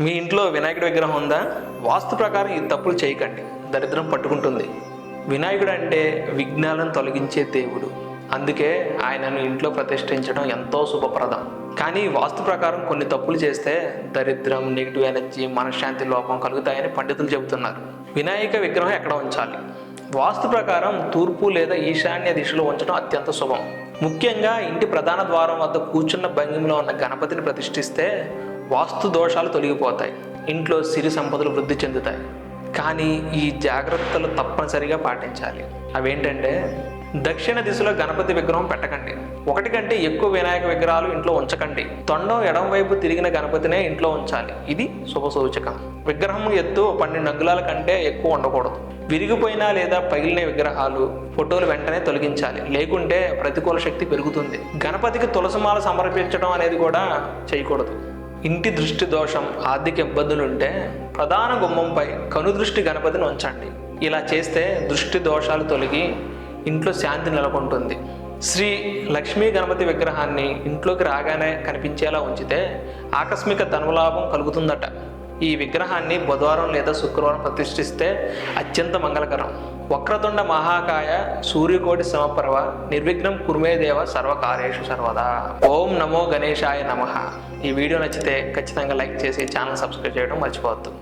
మీ ఇంట్లో వినాయకుడి విగ్రహం ఉందా? వాస్తు ప్రకారం ఈ తప్పులు చేయకండి. దరిద్రం పట్టుకుంటుంది. వినాయకుడు అంటే విఘ్నాలను తొలగించే దేవుడు. అందుకే ఆయనను ఇంట్లో ప్రతిష్ఠించడం ఎంతో శుభప్రదం. కానీ వాస్తు ప్రకారం కొన్ని తప్పులు చేస్తే దరిద్రం నెగిటివ్ ఎనర్జీ మనశ్శాంతి లోపం కలుగుతాయని పండితులు చెబుతున్నారు. వినాయక విగ్రహం ఎక్కడ ఉంచాలి? వాస్తు ప్రకారం తూర్పు లేదా ఈశాన్య దిశలో ఉంచడం అత్యంత శుభం. ముఖ్యంగా ఇంటి ప్రధాన ద్వారం వద్ద కూర్చున్న భంగిమలో ఉన్న గణపతిని ప్రతిష్ఠిస్తే వాస్తు దోషాలు తొలగిపోతాయి. ఇంట్లో సిరి సంపదలు వృద్ధి చెందుతాయి. కానీ ఈ జాగ్రత్తలు తప్పనిసరిగా పాటించాలి. అవేంటంటే దక్షిణ దిశలో గణపతి విగ్రహం పెట్టకండి. ఒకటి కంటే ఎక్కువ వినాయక విగ్రహాలు ఇంట్లో ఉంచకండి. తొండం ఎడం వైపు తిరిగిన గణపతినే ఇంట్లో ఉంచాలి. ఇది శుభ సూచకం. విగ్రహం ఎత్తు పన్నెండు అంగుళాల కంటే ఎక్కువ ఉండకూడదు. విరిగిపోయిన లేదా పగిలిన విగ్రహాలు ఫోటోలు వెంటనే తొలగించాలి. లేకుంటే ప్రతికూల శక్తి పెరుగుతుంది. గణపతికి తులసిమాల సమర్పించడం అనేది కూడా చేయకూడదు. ఇంటి దృష్టి దోషం ఆర్థిక ఇబ్బందులుంటే ప్రధాన గుమ్మంపై కనుదృష్టి గణపతిని ఉంచండి. ఇలా చేస్తే దృష్టి దోషాలు తొలగి ఇంట్లో శాంతి నెలకొంటుంది. శ్రీ లక్ష్మీ గణపతి విగ్రహాన్ని ఇంట్లోకి రాగానే కనిపించేలా ఉంచితే ఆకస్మిక ధనలాభం కలుగుతుందట. ఈ విగ్రహాన్ని బుధవారం లేదా శుక్రవారం ప్రతిష్ఠిస్తే అత్యంత మంగళకరం. వక్రతుండ మహాకాయ సూర్యకోటి సమపర్వ నిర్విఘ్నం కుర్మేదేవ సర్వకార్యేషు సర్వదా. ఓం నమో గణేశాయ నమః. ఈ వీడియో నచ్చితే ఖచ్చితంగా లైక్ చేసి ఛానల్ సబ్స్క్రైబ్ చేయడం మర్చిపోవద్దు.